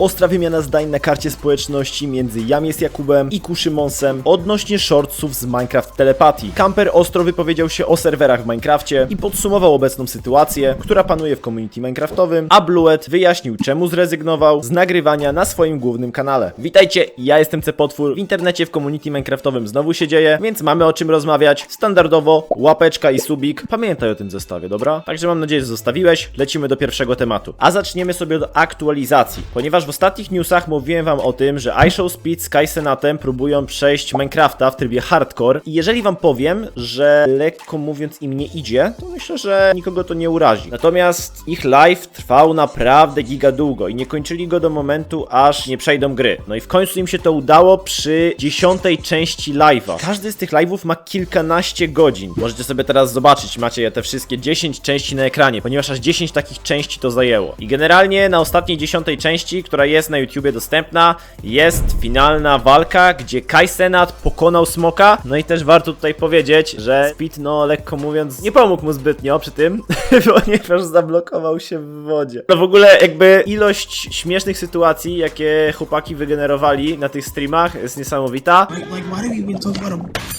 Ostra wymiana zdań na karcie społeczności między Jamies Jakubem i Kuszymonsem odnośnie shortsów z Minecraft Telepatii. Kamper ostro wypowiedział się o serwerach w Minecrafcie i podsumował obecną sytuację, która panuje w community Minecraftowym, a Bluet wyjaśnił czemu zrezygnował z nagrywania na swoim głównym kanale. Witajcie, ja jestem Cepotwór, w internecie w community Minecraftowym znowu się dzieje, więc mamy o czym rozmawiać. Standardowo łapeczka i subik. Pamiętaj o tym zestawie, dobra? Także mam nadzieję, że zostawiłeś. Lecimy do pierwszego tematu. A zaczniemy sobie od aktualizacji, ponieważ ostatnich newsach mówiłem wam o tym, że iShow Speed z Kai Senatem próbują przejść Minecrafta w trybie hardcore i jeżeli wam powiem, że lekko mówiąc im nie idzie, to myślę, że nikogo to nie urazi. Natomiast ich live trwał naprawdę giga długo i nie kończyli go do momentu, aż nie przejdą gry. No i w końcu im się to udało przy dziesiątej części live'a. Każdy z tych live'ów ma kilkanaście godzin. Możecie sobie teraz zobaczyć, macie te wszystkie 10 części na ekranie, ponieważ aż 10 takich części to zajęło. I generalnie na ostatniej dziesiątej części, która jest na YouTubie dostępna, jest finalna walka, gdzie Kai Senat pokonał Smoka. No i też warto tutaj powiedzieć, że Speed, no lekko mówiąc, nie pomógł mu zbytnio przy tym, ponieważ zablokował się w wodzie. No w ogóle jakby ilość śmiesznych sytuacji, jakie chłopaki wygenerowali na tych streamach jest niesamowita. Like, like,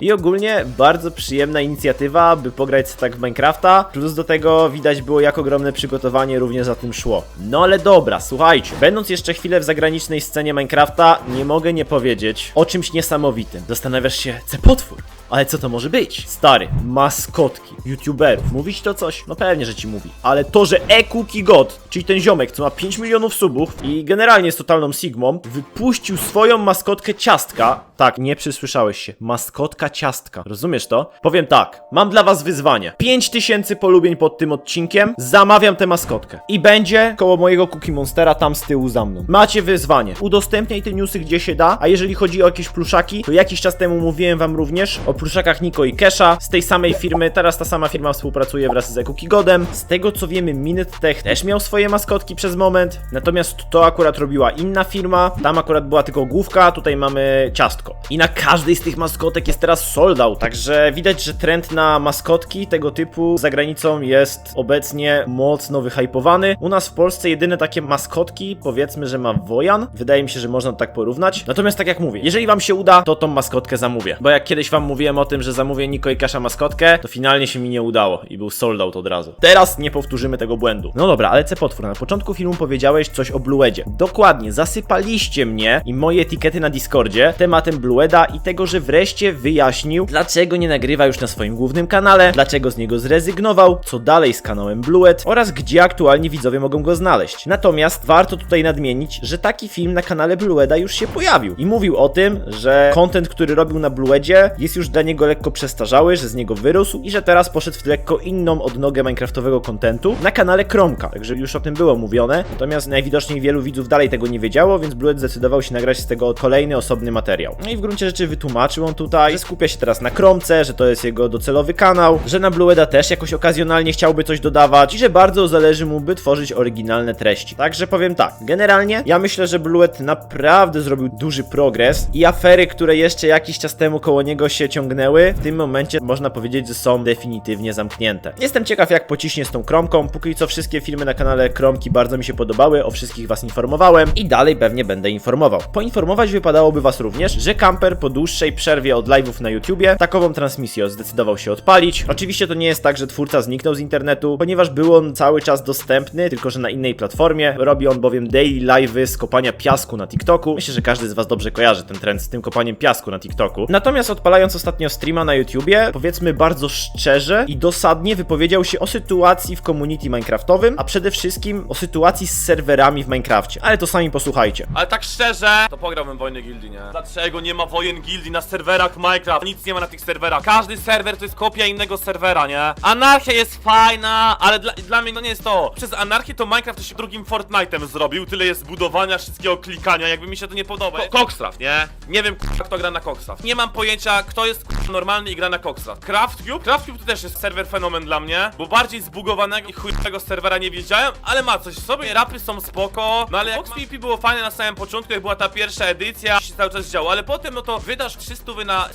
I ogólnie bardzo przyjemna inicjatywa, by pograć tak w Minecrafta. Plus do tego widać było, jak ogromne przygotowanie również za tym szło. No ale dobra, słuchajcie. Będąc jeszcze chwilę w zagranicznej scenie Minecrafta, nie mogę nie powiedzieć o czymś niesamowitym. Zastanawiasz się, co potwór? Ale co to może być? Stary, maskotki, youtuberów. Mówić to coś? No pewnie, że ci mówi. Ale to, że E-Cookie God, czyli ten ziomek, co ma 5 milionów subów i generalnie jest totalną sigmą, wypuścił swoją maskotkę ciastka. Tak, nie przysłyszałeś się. Maskotka ciastka. Rozumiesz to? Powiem tak, mam dla was wyzwanie. 5000 polubień pod tym odcinkiem, zamawiam tę maskotkę. I będzie koło mojego Cookie Monstera tam z tyłu za mną. Macie wyzwanie. Udostępniaj te newsy gdzie się da, a jeżeli chodzi o jakieś pluszaki, to jakiś czas temu mówiłem wam również o pluszakach Niko i Kesha z tej samej firmy. Teraz ta sama firma współpracuje wraz z Cookie Godem. Z tego co wiemy, Minute Tech też miał swoje maskotki przez moment, natomiast to akurat robiła inna firma. Tam akurat była tylko główka, tutaj mamy ciastko. I na każdej z tych maskotek jest teraz sold out, także widać, że trend na maskotki tego typu za granicą jest obecnie mocno wyhypowany. U nas w Polsce jedyne takie maskotki, powiedzmy, że ma Wojan. Wydaje mi się, że można to tak porównać. Natomiast tak jak mówię, jeżeli wam się uda, to tą maskotkę zamówię. Bo jak kiedyś wam mówiłem o tym, że zamówię Niko i Kasza maskotkę, to finalnie się mi nie udało i był sold out od razu. Teraz nie powtórzymy tego błędu. No dobra, ale potwór, na początku filmu powiedziałeś coś o Bluedzie. Dokładnie, zasypaliście mnie i moje etykiety na Discordzie tematem Blueda i tego, że wreszcie wyjaśnił, dlaczego nie nagrywa już na swoim głównym kanale, dlaczego z niego zrezygnował, co dalej z kanałem Blued oraz gdzie aktualnie widzowie mogą go znaleźć. Natomiast warto tutaj nadmienić, że taki film na kanale Blueda już się pojawił i mówił o tym, że content, który robił na Bluedzie jest już dla niego lekko przestarzały, że z niego wyrósł i że teraz poszedł w lekko inną odnogę minecraftowego kontentu na kanale Kromka. Także już o tym było mówione. Natomiast najwidoczniej wielu widzów dalej tego nie wiedziało, więc Blued zdecydował się nagrać z tego kolejny osobny materiał. No i w gruncie rzeczy wytłumaczył on tutaj, że skupia się teraz na Kromce, że to jest jego docelowy kanał, że na Blueda też jakoś okazjonalnie chciałby coś dodawać i że bardzo zależy mu, by tworzyć oryginalne treści. Także powiem tak, generalnie ja myślę, że Bluet naprawdę zrobił duży progres i afery, które jeszcze jakiś czas temu koło niego się ciągnęły, w tym momencie można powiedzieć, że są definitywnie zamknięte. Jestem ciekaw, jak pociśnie z tą Kromką. Póki co wszystkie filmy na kanale Kromki bardzo mi się podobały, o wszystkich was informowałem i dalej pewnie będę informował. Poinformować wypadałoby was również, że Camper po dłuższej przerwie od live'ów na YouTubie takową transmisję zdecydował się odpalić. Oczywiście to nie jest tak, że twórca zniknął z internetu, ponieważ był on cały czas dostępny, tylko że na innej platformie. Robi on bowiem daily live'y z kopania piasku na TikToku. Myślę, że każdy z was dobrze kojarzy ten trend z tym kopaniem piasku na TikToku. Natomiast odpalając ostatnio streama na YouTubie, powiedzmy bardzo szczerze i dosadnie wypowiedział się o sytuacji w community Minecraftowym, a przede wszystkim o sytuacji z serwerami w Minecrafcie. Ale to sami posłuchajcie. Ale tak szczerze, to pograłbym wojnę gildii, nie? Dlaczego nie ma wojen gildii na serwerach Minecraft? Nic nie ma na tych serwerach. Każdy serwer to jest kopia innego serwera, nie? Anarchia jest fajna, ale dla, dla mnie to nie jest to. Przez anarchię to Minecraft to się drugim Fortnite'em zrobił. Tyle jest budowania, wszystkiego klikania, jakby mi się to nie podoba. Ko Cockstraft, nie? Nie wiem, kto gra na Cockstraft. Nie mam pojęcia, kto jest normalny i gra na Cockstraft. CraftCube? CraftCube to też jest serwer fenomen dla mnie, bo bardziej zbugowanego i chujowego serwera nie wiedziałem, ale ma coś w sobie. Rapy są spoko, no ale jak PvP było fajne na samym początku, jak była ta pierwsza edycja, cały czas działo, ale potem no to wydasz 300 wy na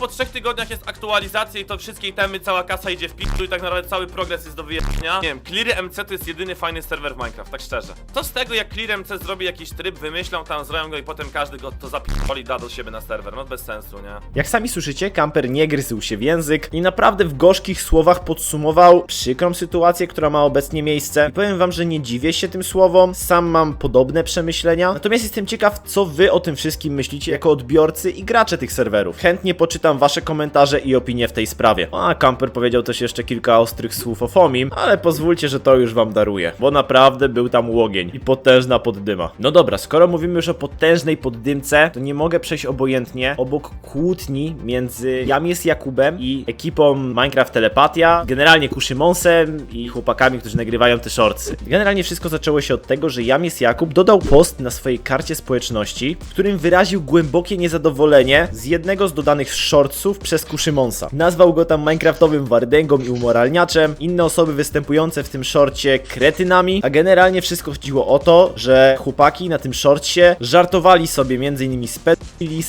po trzech tygodniach jest aktualizacja i to wszystkie itemy, cała kasa idzie w piku i tak naprawdę cały progres jest do wyjaśnienia. Nie wiem, Clear MC to jest jedyny fajny serwer w Minecraft, tak szczerze. Co z tego, jak Clear MC zrobi jakiś tryb, wymyślą tam, zrobią go i potem każdy go to zapi***oli da do siebie na serwer, no bez sensu, nie? Jak sami słyszycie, Kamper nie gryzł się w język i naprawdę w gorzkich słowach podsumował przykrą sytuację, która ma obecnie miejsce. I powiem wam, że nie dziwię się tym słowom, sam mam podobne przemyślenia. Natomiast jestem ciekaw, co wy o tym wszystkim myślicie jako odbiorcy i gracze tych serwerów. Chętnie poczytam wasze komentarze i opinie w tej sprawie. A Kamper powiedział też jeszcze kilka ostrych słów o Fomim, ale pozwólcie, że to już wam daruję, bo naprawdę był tam łogień i potężna poddyma. No dobra, skoro mówimy już o potężnej poddymce, to nie mogę przejść obojętnie obok kłótni między Jamie z Jakubem i ekipą Minecraft Telepatia, generalnie Kuszymonsem i chłopakami, którzy nagrywają te shortsy. Generalnie wszystko zaczęło się od tego, że Jamies Jakub dodał post na swojej karcie społeczności, w którym wyraził głębokie niezadowolenie z jednego z dodanych shortsów przez Kuszymonsa. Nazwał go tam minecraftowym wardęgą i umoralniaczem, inne osoby występujące w tym shorcie kretynami, a generalnie wszystko chodziło o to, że chłopaki na tym shortcie żartowali sobie m.in. z pedofilii,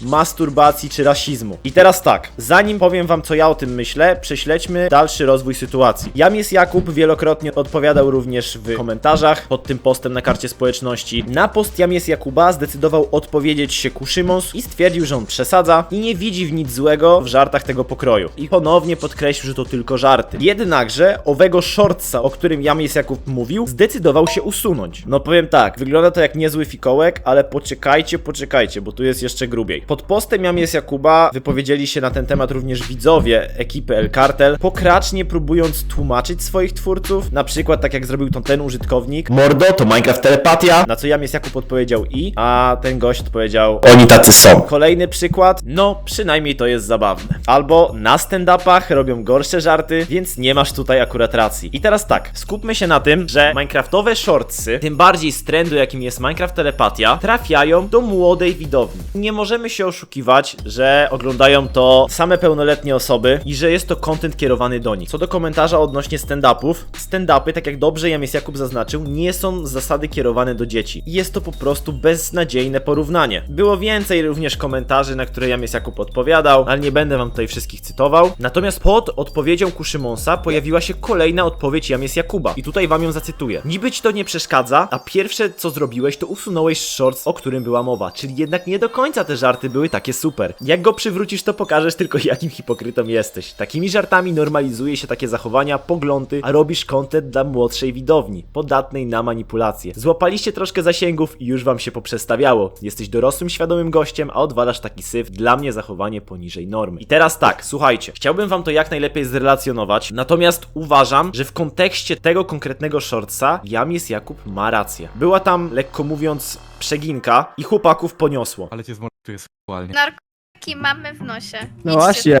masturbacji czy rasizmu. I teraz tak, zanim powiem wam co ja o tym myślę, prześledźmy dalszy rozwój sytuacji. Jamies Jakub wielokrotnie odpowiadał również w komentarzach pod tym postem na karcie społeczności. Na post Jamies Jakuba zdecydował odpowiedzieć się Kuszymons i stwierdził, że on przesadza i nie widzi w nic złego w żartach tego pokroju. I ponownie podkreślił, że to tylko żarty. Jednakże owego shortsa, o którym Jamies Jakub mówił, zdecydował się usunąć. No powiem tak, wygląda to jak niezły fikołek, ale poczekajcie, poczekajcie, bo tu jest jeszcze grubiej. Pod postem Jamies Jakuba wypowiedzieli się na ten temat również widzowie ekipy El Cartel, pokracznie próbując tłumaczyć swoich twórców, na przykład tak jak zrobił to ten użytkownik. Mordo, to Minecraft Telepatia. Na co Jamies Jakub odpowiedział i, a ten gość odpowiedział Oni tacy są. Kolejny przykład, no przynajmniej to jest zabawne. Albo na stand-upach robią gorsze żarty, więc nie masz tutaj akurat racji. I teraz tak, skupmy się na tym, że Minecraftowe shortsy, tym bardziej z trendu jakim jest Minecraft Telepatia, trafiają do młodej widowni. Nie możemy się oszukiwać, że oglądają to same pełnoletnie osoby i że jest to content kierowany do nich. Co do komentarza odnośnie stand-upów, stand-upy, tak jak dobrze Jamies Jakub zaznaczył, nie są z zasady kierowane do dzieci. Jest to po prostu beznadziejne porównanie. Było więcej również komentarzy, na które Jamies Jakub odpowiadał, ale nie będę wam tutaj wszystkich cytował. Natomiast pod odpowiedzią Kuszymonsa pojawiła się kolejna odpowiedź Jamies Jakuba. I tutaj wam ją zacytuję. Niby ci to nie przeszkadza, a pierwsze co zrobiłeś, to usunąłeś shorts, o którym była mowa. Czyli jednak nie do końca te żarty były takie super. Jak go przywrócisz, to pokażesz tylko jakim hipokrytą jesteś. Takimi żartami normalizuje się takie zachowania, poglądy, a robisz content dla młodszej widowni, podatnej na manipulacje. Złapaliście troszkę zasięgów i już wam się poprzestawiało. Jesteś dorosłym, świadomym gościem, a odwalasz taki syf. Dla mnie zachowanie poniżej normy. I teraz tak, słuchajcie, chciałbym wam to jak najlepiej zrelacjonować, natomiast uważam, że w kontekście tego konkretnego shortsa Jamies Jakub ma rację. Była tam, lekko mówiąc, przeginka i chłopaków poniosło. Ale cię zmontuję seksualnie. Narkotyki mamy w nosie. No Idźcie właśnie.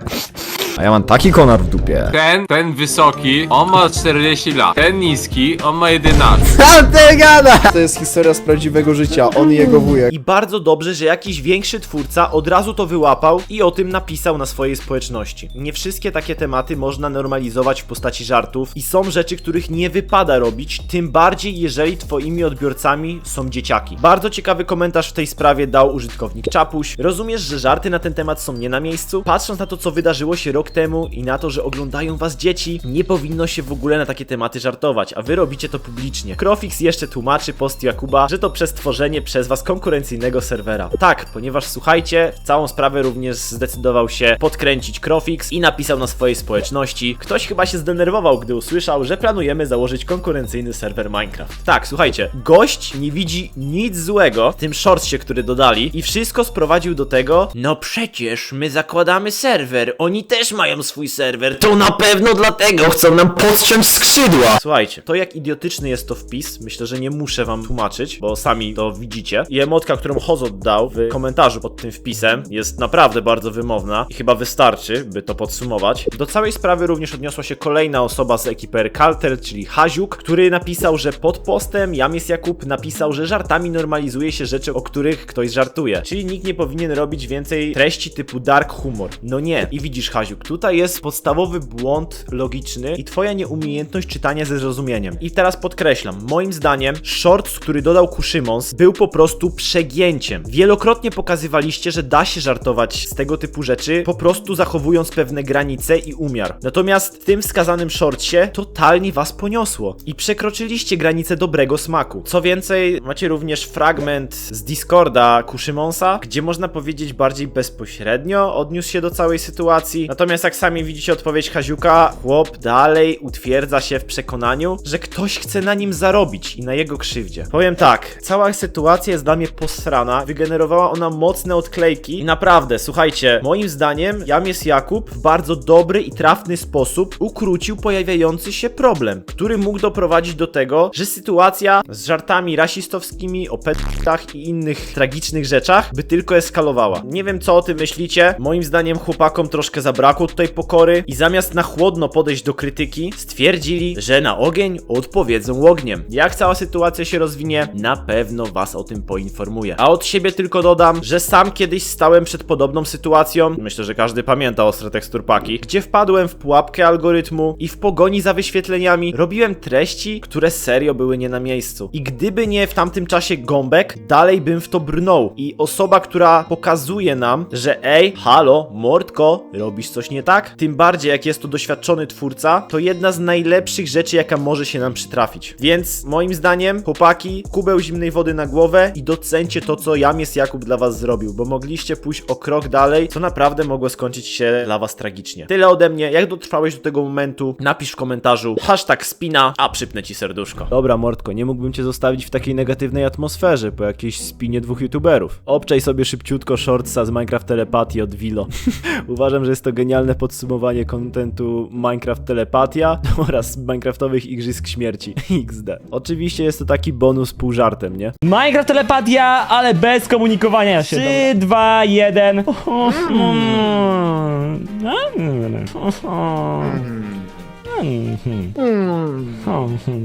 A ja mam taki konar w dupie. Ten, ten wysoki, on ma 40 lat. Ten niski, on ma 11. Co ty gada? To jest historia z prawdziwego życia, on i jego wujek. I bardzo dobrze, że jakiś większy twórca od razu to wyłapał i o tym napisał na swojej społeczności. Nie wszystkie takie tematy można normalizować w postaci żartów i są rzeczy, których nie wypada robić, tym bardziej jeżeli twoimi odbiorcami są dzieciaki. Bardzo ciekawy komentarz w tej sprawie dał użytkownik Czapuś. Rozumiesz, że żarty na ten temat są nie na miejscu? Patrząc na to, co wydarzyło się rok temu i na to, że oglądają was dzieci, nie powinno się w ogóle na takie tematy żartować, a wy robicie to publicznie. Krofix jeszcze tłumaczy post Jakuba, że to przez tworzenie przez was konkurencyjnego serwera. Tak, ponieważ słuchajcie, całą sprawę również zdecydował się podkręcić Krofix i napisał na swojej społeczności. Ktoś chyba się zdenerwował, gdy usłyszał, że planujemy założyć konkurencyjny serwer Minecraft. Tak, słuchajcie, gość nie widzi nic złego w tym shortsie, który dodali i wszystko sprowadził do tego, no przecież my zakładamy serwer, oni też mają swój serwer, to na pewno dlatego chcą nam podciąć skrzydła. Słuchajcie, to jak idiotyczny jest to wpis, myślę, że nie muszę wam tłumaczyć, bo sami to widzicie. I emotka, którą Hozot dał w komentarzu pod tym wpisem jest naprawdę bardzo wymowna i chyba wystarczy, by to podsumować. Do całej sprawy również odniosła się kolejna osoba z ekipy Kalter, czyli Haziuk, który napisał, że pod postem Jamis Jakub napisał, że żartami normalizuje się rzeczy, o których ktoś żartuje. Czyli nikt nie powinien robić więcej treści typu dark humor. No nie. I widzisz Haziuk, Tutaj jest podstawowy błąd logiczny i twoja nieumiejętność czytania ze zrozumieniem. I teraz podkreślam, moim zdaniem shorts, który dodał Kushymons, był po prostu przegięciem. Wielokrotnie pokazywaliście, że da się żartować z tego typu rzeczy, po prostu zachowując pewne granice i umiar. Natomiast w tym wskazanym shortsie totalnie was poniosło i przekroczyliście granicę dobrego smaku. Co więcej, macie również fragment z Discorda Kuszymonsa, gdzie można powiedzieć bardziej bezpośrednio odniósł się do całej sytuacji. Natomiast jak sami widzicie odpowiedź Haziuka, chłop dalej utwierdza się w przekonaniu, że ktoś chce na nim zarobić i na jego krzywdzie. Powiem tak, cała sytuacja jest dla mnie posrana, wygenerowała ona mocne odklejki i naprawdę, słuchajcie, moim zdaniem Jamies Jakub w bardzo dobry i trafny sposób ukrócił pojawiający się problem, który mógł doprowadzić do tego, że sytuacja z żartami rasistowskimi o pedach i innych tragicznych rzeczach by tylko eskalowała. Nie wiem co o tym myślicie, moim zdaniem chłopakom troszkę zabrakło tutaj pokory i zamiast na chłodno podejść do krytyki, stwierdzili, że na ogień odpowiedzą ogniem. Jak cała sytuacja się rozwinie, na pewno was o tym poinformuję. A od siebie tylko dodam, że sam kiedyś stałem przed podobną sytuacją, myślę, że każdy pamięta ostre teksturpaki, gdzie wpadłem w pułapkę algorytmu i w pogoni za wyświetleniami robiłem treści, które serio były nie na miejscu. I gdyby nie w tamtym czasie gąbek, dalej bym w to brnął. I osoba, która pokazuje nam, że ej, halo, mordko, robisz coś nie tak? Tym bardziej jak jest to doświadczony twórca, to jedna z najlepszych rzeczy, jaka może się nam przytrafić. Więc moim zdaniem, chłopaki, kubeł zimnej wody na głowę i docencie to, co Jamies Jakub dla was zrobił, bo mogliście pójść o krok dalej, co naprawdę mogło skończyć się dla was tragicznie. Tyle ode mnie, jak dotrwałeś do tego momentu, napisz w komentarzu hashtag spina, a przypnę ci serduszko. Dobra, Mordko, nie mógłbym cię zostawić w takiej negatywnej atmosferze po jakiejś spinie dwóch youtuberów. Obczaj sobie szybciutko shortsa z Minecraft Telepatii od Vilo. Uważam, że jest to genialne podsumowanie kontentu Minecraft Telepatia oraz Minecraftowych Igrzysk Śmierci. XD. Oczywiście jest to taki bonus pół żartem, nie? Minecraft telepatia, ale bez komunikowania się. 3, 2, 1.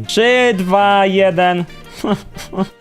Trzy, dwa, jeden.